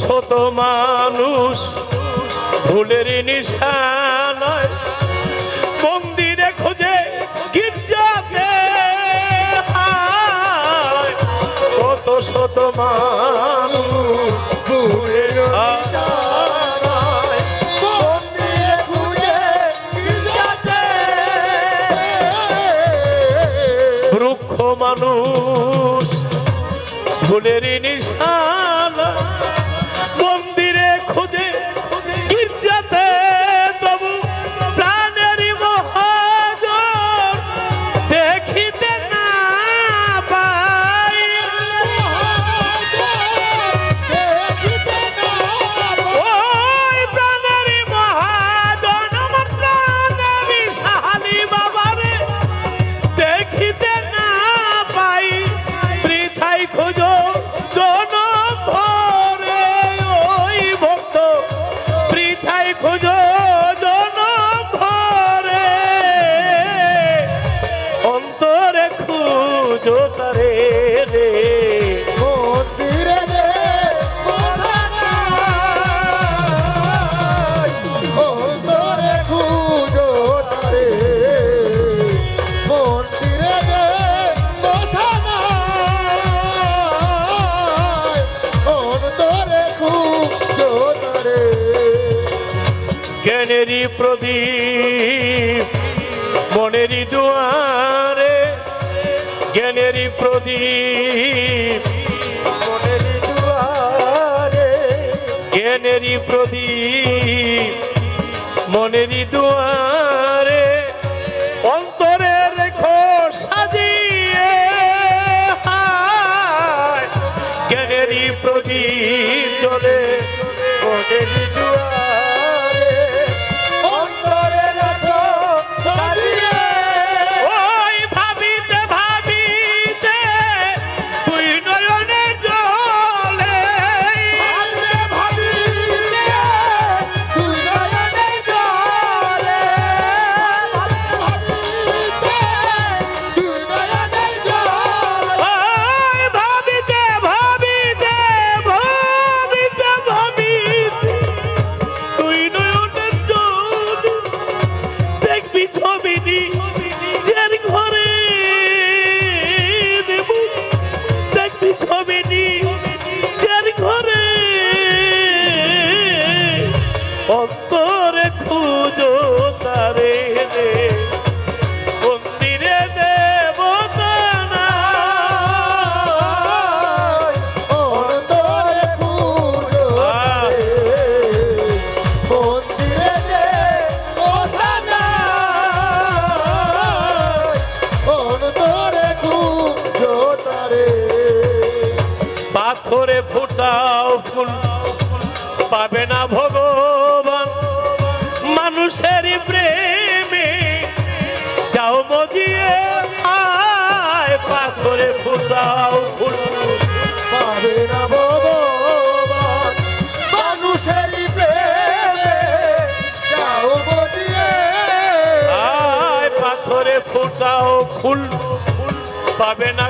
শত মানুষ ভুলের নিশানায় মন্দিরে খোঁজে গির্জাকে কত শত মানুষ মানুষ ভুলের নিশা জ্ঞানেরই প্রদীপ মনেরই দুয়ারে জ্ঞানেরই প্রদীপ মনেরই দুয়ারে জ্ঞানেরই প্রদীপ মনেরই দুয়ারে পাথরে ফুটাও ফুল। পাবে না ভগবান মানুষের প্রেমে। যাও মজিয়ে আয়, পাথরে ফুটাও ফুল। পাবে না ভগবান বজিয়ে আয়, পাথরে ফুটাও ফুল। পাবে না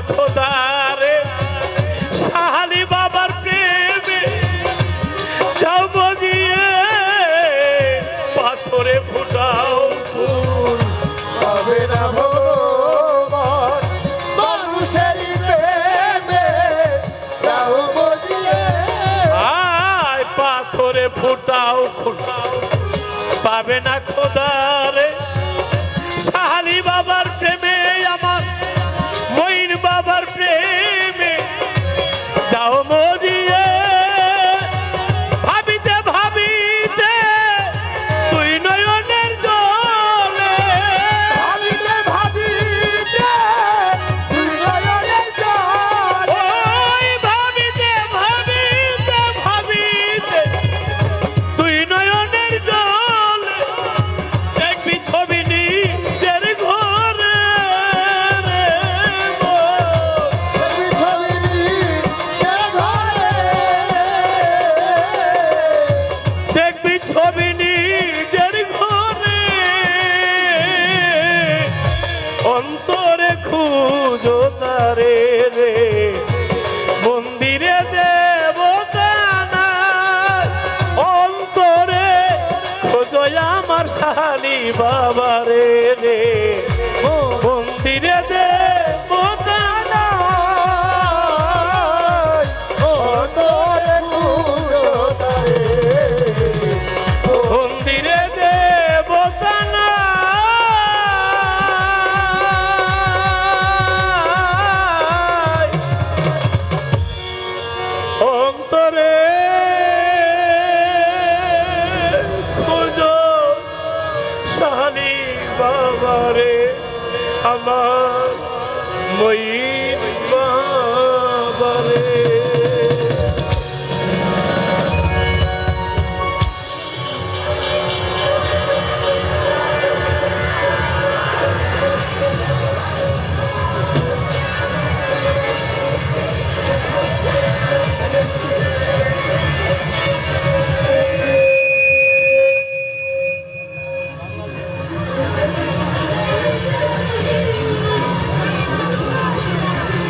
পাথরে ফুটাও ফুটাও পাবে না খোদারে সাহালি বাবার শালি বাবারে রে ਮਈ ਬਾਬਰੇ